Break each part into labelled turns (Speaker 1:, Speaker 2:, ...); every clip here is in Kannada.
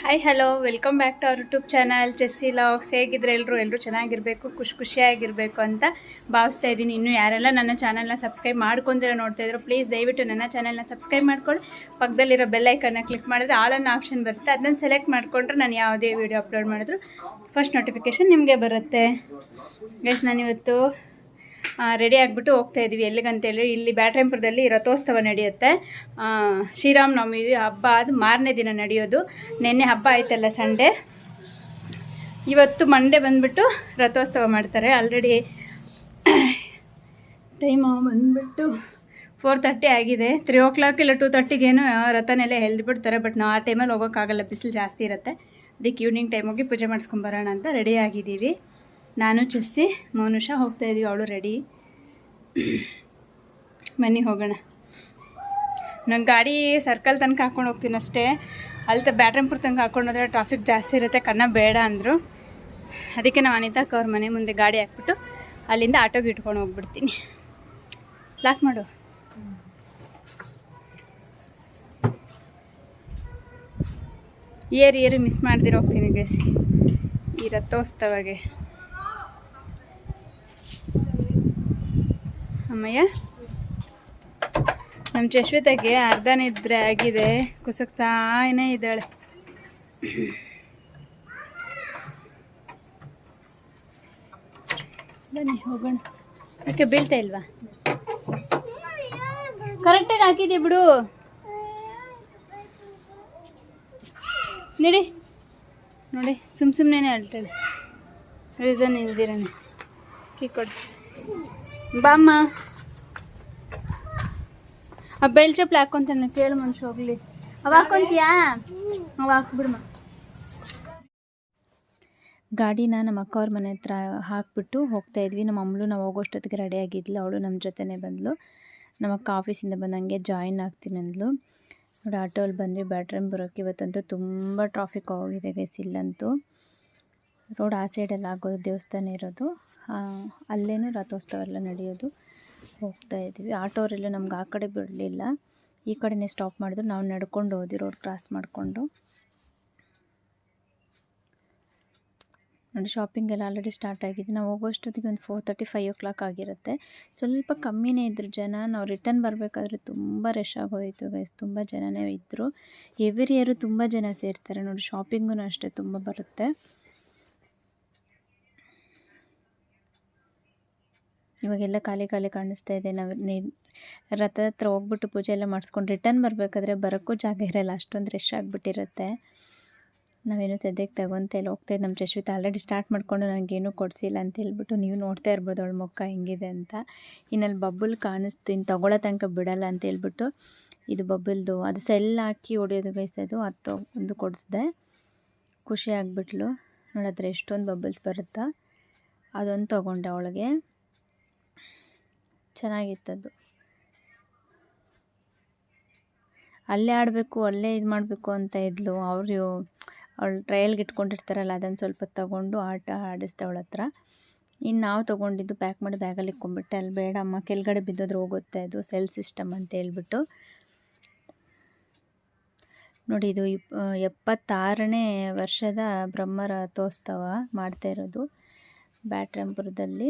Speaker 1: Hi hello welcome back to our YouTube channel chassis ಲಾಗ್ಸ್ ಹೇಗಿದ್ರೆ ಎಲ್ಲರೂ ಎಲ್ಲರೂ ಚೆನ್ನಾಗಿರಬೇಕು, ಖುಷಿ ಖುಷಿಯಾಗಿರಬೇಕು ಅಂತ ಭಾವಿಸ್ತಾ ಇದ್ದೀನಿ. ಇನ್ನೂ ಯಾರೆಲ್ಲ ನನ್ನ ಚಾನಲ್ನ ಸಬ್ಸ್ಕ್ರೈಬ್ ಮಾಡ್ಕೊಂಡಿರೋ ನೋಡ್ತಾ ಇದ್ರು ಪ್ಲೀಸ್ ದಯವಿಟ್ಟು ನನ್ನ ಚಾನಲ್ನ ಸಬ್ಸ್ಕ್ರೈಬ್ ಮಾಡ್ಕೊಳ್ಳಿ. ಪಕ್ಕದಲ್ಲಿರೋ ಬೆಲ್ಲೈಕನ್ನ ಕ್ಲಿಕ್ ಮಾಡಿದ್ರೆ ಆಲ್ ಆಪ್ಷನ್ ಬರುತ್ತೆ. ಅದನ್ನು ಸೆಲೆಕ್ಟ್ ಮಾಡಿಕೊಂಡ್ರೆ ನಾನು ಯಾವುದೇ ವೀಡಿಯೋ ಅಪ್ಲೋಡ್ ಮಾಡಿದ್ರು ಫಸ್ಟ್ ನೋಟಿಫಿಕೇಷನ್ ನಿಮಗೆ ಬರುತ್ತೆ. ಗೈಸ್ ನಾನಿವತ್ತು ರೆಡಿ ಆಗಿಬಿಟ್ಟು ಹೋಗ್ತಾ ಇದ್ವಿ. ಎಲ್ಲಿಗಂತೇಳಿ? ಇಲ್ಲಿ ಬ್ಯಾಟ್ರಾಯಂಪುರದಲ್ಲಿ ರಥೋತ್ಸವ ನಡೆಯುತ್ತೆ. ಶ್ರೀರಾಮನವಮಿ ಹಬ್ಬ ಅದು ಮಾರನೇ ದಿನ ನಡೆಯೋದು. ನಿನ್ನೆ ಹಬ್ಬ ಆಯ್ತಲ್ಲ ಸಂಡೇ. ಇವತ್ತು ಮಂಡೇ ಬಂದ್ಬಿಟ್ಟು ರಥೋತ್ಸವ ಮಾಡ್ತಾರೆ. ಆಲ್ರೆಡಿ ಟೈಮ್ ಬಂದ್ಬಿಟ್ಟು ಫೋರ್ ತರ್ಟಿ ಆಗಿದೆ. ತ್ರೀ ಓ ಕ್ಲಾಕ್ ಇಲ್ಲ ಟೂ ತರ್ಟಿಗೇನು ರಥನೆಲ್ಲ ಎಳ್ದುಬಿಡ್ತಾರೆ ಬಟ್ ನಾವು ಆ ಟೈಮಲ್ಲಿ ಹೋಗೋಕ್ಕಾಗಲ್ಲ. ಬಿಸಿಲು ಜಾಸ್ತಿ ಇರುತ್ತೆ. ಅದಕ್ಕೆ ಈವ್ನಿಂಗ್ ಟೈಮ್ ಹೋಗಿ ಪೂಜೆ ಮಾಡಿಸ್ಕೊಂಬರೋಣ ಅಂತ ರೆಡಿ ಆಗಿದ್ದೀವಿ. ನಾನು ಚಸ್ಸಿ, ಮೌನುಷ ಹೋಗ್ತಾ ಇದೀವಿ, ಅವಳು ರೆಡಿ ಬನ್ನಿ ಹೋಗೋಣ. ನನ್ನ ಗಾಡಿ ಸರ್ಕಲ್ ತನಕ ಹಾಕ್ಕೊಂಡು ಹೋಗ್ತೀನಿ ಅಷ್ಟೇ. ಅಲ್ಲಿ ತ ಬ್ಯಾಟ್ರಂಪುರ ತನಕ ಹಾಕ್ಕೊಂಡು ಹೋದ್ರೆ ಟ್ರಾಫಿಕ್ ಜಾಸ್ತಿ ಇರುತ್ತೆ, ಕಣ್ಣ ಬೇಡ ಅಂದರು. ಅದಕ್ಕೆ ನಾವು ಅನಿತಾ ಕವರ್ ಮನೆ ಮುಂದೆ ಗಾಡಿ ಹಾಕ್ಬಿಟ್ಟು ಅಲ್ಲಿಂದ ಆಟೋಗೆ ಇಟ್ಕೊಂಡು ಹೋಗ್ಬಿಡ್ತೀನಿ. ಲಾಕ್ ಮಾಡು. ಏರಿ ಏರಿ ಮಿಸ್ ಮಾಡ್ದಿರೋಗ್ತೀನಿ ಹೋಗ್ತೀನಿ ಗೈಸ್ ಈ ರಥೋತ್ಸವಗೆ. ಅಮ್ಮಯ್ಯ. ನಮ್ಮ ಚಶ್ವಿತಾಗೆ ಅರ್ಧ ನಿದ್ರೆ ಆಗಿದೆ. ಕುಸುಕ್ತಾನೇ ಇದ್ದಾಳೆ. ಬನ್ನಿ, ಹೋಗೋಣ. ಯಾಕೆ ಬೀಳ್ತಾ ಇಲ್ವಾ? ಕರೆಕ್ಟಾಗಿ ಹಾಕಿದ್ದೆ ಬಿಡು. ನೋಡಿ. ನೋಡಿ ಸುಮ್ಮ ಸುಮ್ಮನೆ ಅಳ್ತಾಳೆ. ರೀಸನ್ ಇಲ್ದಿರನೆ. ಕೀ ಕೊಡು. ಬಾಮ್ಮ. ಆ ಬೆಳ್ ಚಪ್ಪಲಿ ಹಾಕೊಂತಾನೆ, ಕೇಳು ಮನುಷ್ಯ ಹೋಗ್ಲಿ. ಅವ ಹಾಕೊಂತೀಯಾ? ಅವ ಹಾಕ್ಬಿಡಮ್ಮ ಗಾಡಿನ ನಮ್ಮ ಅಕ್ಕ ಅವ್ರ ಮನೆ ಹತ್ರ ಹಾಕ್ಬಿಟ್ಟು ಹೋಗ್ತಾ ಇದ್ವಿ. ನಮ್ಮ ಅಮ್ಮಳು ನಾವು ಹೋಗೋಷ್ಟೊತ್ತಿಗೆ ರೆಡಿ ಆಗಿದ್ಲು. ಅವಳು ನಮ್ಮ ಜೊತೆನೇ ಬಂದಳು ನಮ್ಮ ಅಕ್ಕ ಆಫೀಸಿಂದ ಬಂದಂಗೆ ಜಾಯಿನ್ ಆಗ್ತೀನಿ ಅಂದ್ಲು. ನೋಡಿ ಆಟೋಲ್ಲಿ ಬಂದ್ವಿ. ಬ್ಯಾಟ್ರಮ್ ಬರೋಕ್ಕೆ ಇವತ್ತಂತೂ ತುಂಬ ಟ್ರಾಫಿಕ್ ಹೋಗಿದೆ ಗೈಸ್ ಇಲ್ಲಂತೂ. ರೋಡ್ ಆ ಸೈಡೆಲ್ಲ ಆಗೋದು ದೇವಸ್ಥಾನ ಇರೋದು. ಅಲ್ಲೇ ರಥೋತ್ಸವ ಎಲ್ಲ ನಡೆಯೋದು. ಹೋಗ್ತಾ ಇದ್ದೀವಿ. ಆಟೋರೆಲ್ಲ ನಮ್ಗೆ ಆ ಕಡೆ ಬಿಡಲಿಲ್ಲ. ಈ ಕಡೆನೇ ಸ್ಟಾಪ್ ಮಾಡಿದ್ರು. ನಾವು ನಡ್ಕೊಂಡು ಹೋದ್ವಿ ರೋಡ್ ಕ್ರಾಸ್ ಮಾಡಿಕೊಂಡು. ನೋಡಿ ಶಾಪಿಂಗ್ ಎಲ್ಲ ಆಲ್ರೆಡಿ ಸ್ಟಾರ್ಟ್ ಆಗಿದೆ. ನಾವು ಹೋಗೋಷ್ಟೊತ್ತಿಗೆ ಒಂದು four thirty five o'clock ಆಗಿರುತ್ತೆ. ಸ್ವಲ್ಪ ಕಮ್ಮಿನೇ ಇದ್ರು ಜನ. ನಾವು ರಿಟರ್ನ್ ಬರಬೇಕಾದ್ರೆ ತುಂಬ ರಶ್ ಆಗೋಯಿತು ಗೈಸ್ ತುಂಬ ಜನನೇ ಇದ್ದರು ಎವ್ರಿ ಇಯರು ತುಂಬ ಜನ ಸೇರ್ತಾರೆ. ನೋಡಿ ಶಾಪಿಂಗೂ ಅಷ್ಟೇ ತುಂಬ ಬರುತ್ತೆ. ಇವಾಗೆಲ್ಲ ಖಾಲಿ ಖಾಲಿ ಕಾಣಿಸ್ತಾ ಇದೆ. ನಾವು ನಿ ರಥ ಹತ್ರ ಹೋಗ್ಬಿಟ್ಟು ಪೂಜೆ ಎಲ್ಲ ಮಾಡಿಸ್ಕೊಂಡು ರಿಟರ್ನ್ ಬರಬೇಕಾದ್ರೆ ಬರೋಕ್ಕೂ ಜಾಗ ಇರಲ್ಲ. ಅಷ್ಟೊಂದು ರಶ್ ಆಗಿಬಿಟ್ಟಿರುತ್ತೆ. ನಾವೇನು ಸದ್ಯಕ್ಕೆ ತಗೊಂತ ಇಲ್ಲ, ಹೋಗ್ತಾ ಇದ್ದು ನಮ್ಮ ಜಶ್ವಿತ. ಆಲ್ರೆಡಿ ಸ್ಟಾರ್ಟ್ ಮಾಡಿಕೊಂಡು ನನಗೇನು ಕೊಡಿಸಿಲ್ಲ ಅಂತ ಹೇಳ್ಬಿಟ್ಟು ನೀವು ನೋಡ್ತಾ ಇರ್ಬೋದು ಅವಳ ಮುಖ ಹೆಂಗಿದೆ ಅಂತ. ಇನ್ನಲ್ಲಿ ಬಬ್ಬುಲ್ ಕಾಣಿಸ್ತೀನಿ ತಗೊಳ್ಳೋ ತನಕ ಬಿಡಲ್ಲ ಅಂತ ಹೇಳ್ಬಿಟ್ಟು ಇದು ಬಬ್ಬುಲ್ದು, ಅದು ಸೆಲ್ ಹಾಕಿ ಹೊಡೆಯೋದು ಗೈಸೋದು ಅದು ಒಂದು ಕೊಡಿಸ್ದೆ. ಖುಷಿ ಆಗಿಬಿಟ್ಲು. ನೋಡಿದ್ರೆ ಎಷ್ಟೊಂದು ಬಬ್ಬಲ್ಸ್ ಬರುತ್ತಾ. ಅದೊಂದು ತೊಗೊಂಡೆ ಅವಳಿಗೆ. ಚೆನ್ನಾಗಿತ್ತದು. ಅಲ್ಲೇ ಆಡಬೇಕು, ಅಲ್ಲೇ ಇದು ಮಾಡಬೇಕು ಅಂತ ಇದ್ಲು. ಅವರು, ಅವಳು ಟ್ರಯಲ್ಗೆ ಇಟ್ಕೊಂಡಿರ್ತಾರಲ್ಲ ಅದನ್ನು ಸ್ವಲ್ಪ ತಗೊಂಡು ಆಟ ಆಡಿಸ್ದೆ ಅವಳ ಹತ್ರ. ಇನ್ನು ನಾವು ತೊಗೊಂಡಿದ್ದು ಪ್ಯಾಕ್ ಮಾಡಿ ಬ್ಯಾಗಲ್ಲಿ ಇಕ್ಕೊಂಬಿಟ್ಟೆ ಅಲ್ಲಿ ಬೇಡಮ್ಮ ಕೆಳಗಡೆ ಬಿದ್ದೋದ್ರೆ ಹೋಗುತ್ತೆ ಅದು ಸೆಲ್ ಸಿಸ್ಟಮ್ ಅಂತ ಹೇಳ್ಬಿಟ್ಟು. ನೋಡಿ, ಇದು ಎಪ್ಪತ್ತಾರನೇ ವರ್ಷದ ಬ್ರಹ್ಮರ ತೋಸ್ತವ ಮಾಡ್ತಾ ಇರೋದು. ಬ್ಯಾಟ್ರಂಪುರದಲ್ಲಿ.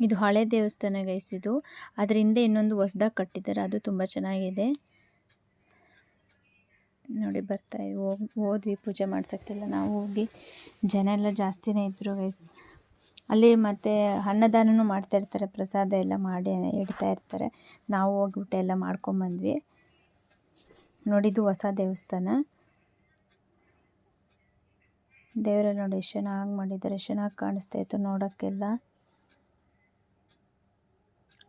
Speaker 1: ಇದು ಹಳೆ ದೇವಸ್ಥಾನ ಗೈಸ್ ಇದು. ಅದ್ರ ಹಿಂದೆ ಇನ್ನೊಂದು ಹೊಸ್ದಾಗಿ ಕಟ್ಟಿದ್ದಾರೆ. ಅದು ತುಂಬ ಚೆನ್ನಾಗಿದೆ. ನೋಡಿ ಬರ್ತಾ ಹೋಗಿ ಹೋದ್ವಿ ಪೂಜೆ ಮಾಡ್ಸೋಕ್ಕೆಲ್ಲ. ನಾವು ಹೋಗಿ ಜನ ಎಲ್ಲ ಜಾಸ್ತಿನೇ ಇದ್ದರು ಗೈಸ್ ಅಲ್ಲಿ ಮತ್ತು ಅನ್ನದಾನನೂ ಮಾಡ್ತಾ ಇರ್ತಾರೆ. ಪ್ರಸಾದ ಎಲ್ಲ ಮಾಡಿ ಇಡ್ತಾ ಇರ್ತಾರೆ. ನಾವು ಹೋಗ್ಬಿಟ್ಟು ಎಲ್ಲ ಮಾಡ್ಕೊಂಬಂದ್ವಿ ನೋಡಿದ್ದು ಹೊಸ ದೇವಸ್ಥಾನ. ದೇವರೆಲ್ಲ ನೋಡಿ ಎಷ್ಟು ಚೆನ್ನಾಗಿ ಮಾಡಿದ್ದಾರೆ. ಚೆನ್ನಾಗಿ ಕಾಣಿಸ್ತಾ ಇತ್ತು ನೋಡೋಕ್ಕೆಲ್ಲ.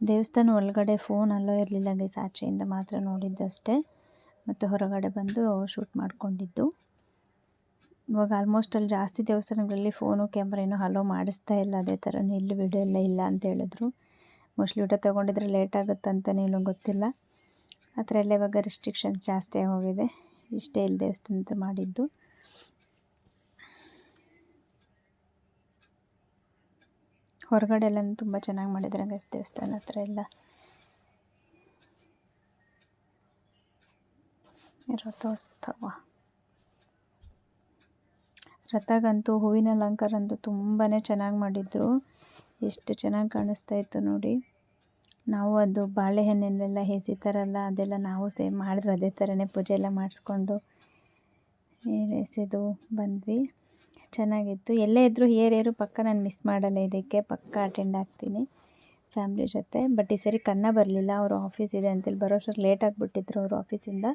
Speaker 1: ದೇವಸ್ಥಾನ ಒಳಗಡೆ ಫೋನ್ ಅಲ್ಲೋ ಇರಲಿಲ್ಲ ಗೈಸ್ ಆಚೆಯಿಂದ ಮಾತ್ರ ನೋಡಿದ್ದಷ್ಟೇ. ಮತ್ತು ಹೊರಗಡೆ ಬಂದು ಶೂಟ್ ಮಾಡಿಕೊಂಡಿದ್ದು. ಇವಾಗ ಆಲ್ಮೋಸ್ಟ್ ಅಲ್ಲಿ ಜಾಸ್ತಿ ದೇವಸ್ಥಾನಗಳಲ್ಲಿ ಫೋನು ಕ್ಯಾಮ್ರಾ ಏನೋ ಹಲೋ ಮಾಡಿಸ್ತಾ ಇಲ್ಲ. ಅದೇ ಥರ ಇಲ್ಲಿ ವಿಡಿಯೋ ಎಲ್ಲ ಇಲ್ಲ ಅಂತ ಹೇಳಿದ್ರು. ಮೋಸ್ಟ್ಲಿ ಊಟ ತೊಗೊಂಡಿದ್ರೆ ಲೇಟ್ ಆಗುತ್ತೆ ಅಂತಲೂ ಗೊತ್ತಿಲ್ಲ. ಆ ಥರ ಎಲ್ಲ ಇವಾಗ ರೆಸ್ಟ್ರಿಕ್ಷನ್ಸ್ ಜಾಸ್ತಿ ಆಗೋಗಿದೆ ಇಷ್ಟೇ ಇಲ್ಲಿ ದೇವಸ್ಥಾನದ ಮಾಡಿದ್ದು. ಹೊರಗಡೆ ಎಲ್ಲ ತುಂಬ ಚೆನ್ನಾಗಿ ಮಾಡಿದ್ದಾರೆ ಗಸ್ ದೇವಸ್ಥಾನ ಹತ್ರ ಎಲ್ಲ. ರಥೋತ್ಸವ ರಥಗಂತೂ ಹೂವಿನ ಅಲಂಕಾರ ಅಂತೂ ತುಂಬಾ ಚೆನ್ನಾಗಿ ಮಾಡಿದರು. ಎಷ್ಟು ಚೆನ್ನಾಗಿ ಕಾಣಿಸ್ತಾ ಇತ್ತು ನೋಡಿ. ನಾವು ಅದು ಬಾಳೆಹಣ್ಣೆಲ್ಲ ಹೆಸಿತಾರಲ್ಲ ಅದೆಲ್ಲ ನಾವು ಸೇಮ್ ಮಾಡಿದ್ರು ಅದೇ ಥರನೇ ಪೂಜೆ ಎಲ್ಲ ಮಾಡಿಸ್ಕೊಂಡು ಎಸೆದು ಬಂದ್ವಿ. ಚೆನ್ನಾಗಿತ್ತು. ಎಲ್ಲೇ ಇದ್ದರೂ ಏರು ಪಕ್ಕ ನಾನು ಮಿಸ್ ಮಾಡಲ್ಲ ಇದಕ್ಕೆ, ಪಕ್ಕ ಅಟೆಂಡ್ ಆಗ್ತೀನಿ ಫ್ಯಾಮ್ಲಿ ಜೊತೆ. ಬಟ್ ಈ ಸರಿ ಕಣ್ಣ ಬರಲಿಲ್ಲ. ಅವರು ಆಫೀಸ್ ಇದೆ ಅಂತೇಳಿ ಬರೋ ಅಷ್ಟೊತ್ತು ಲೇಟ್ ಆಗಿಬಿಟ್ಟಿದ್ರು ಅವರು ಆಫೀಸಿಂದ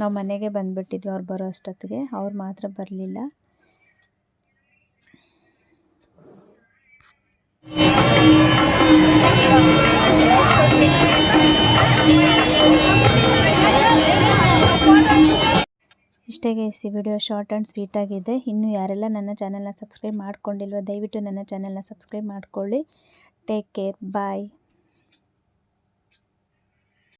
Speaker 1: ನಾವು ಮನೆಗೆ ಬಂದುಬಿಟ್ಟಿದ್ವಿ ಅವ್ರು ಬರೋ ಅಷ್ಟೊತ್ತಿಗೆ. ಅವ್ರು ಮಾತ್ರ ಬರಲಿಲ್ಲ. ಇಷ್ಟೇ ಗೈಸ್ ಈ ವಿಡಿಯೋ ಶಾರ್ಟ್ ಆ್ಯಂಡ್ ಸ್ವೀಟ್ ಆಗಿದೆ. ಇನ್ನು ಯಾರೆಲ್ಲ ನನ್ನ ಚಾನಲ್ನ ಸಬ್ಸ್ಕ್ರೈಬ್ ಮಾಡ್ಕೊಂಡಿಲ್ವೋ ದಯವಿಟ್ಟು ನನ್ನ ಚಾನಲ್ನ ಸಬ್ಸ್ಕ್ರೈಬ್ ಮಾಡ್ಕೊಳ್ಳಿ. Take care bye